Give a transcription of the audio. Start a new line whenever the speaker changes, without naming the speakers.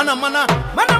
mana, mana.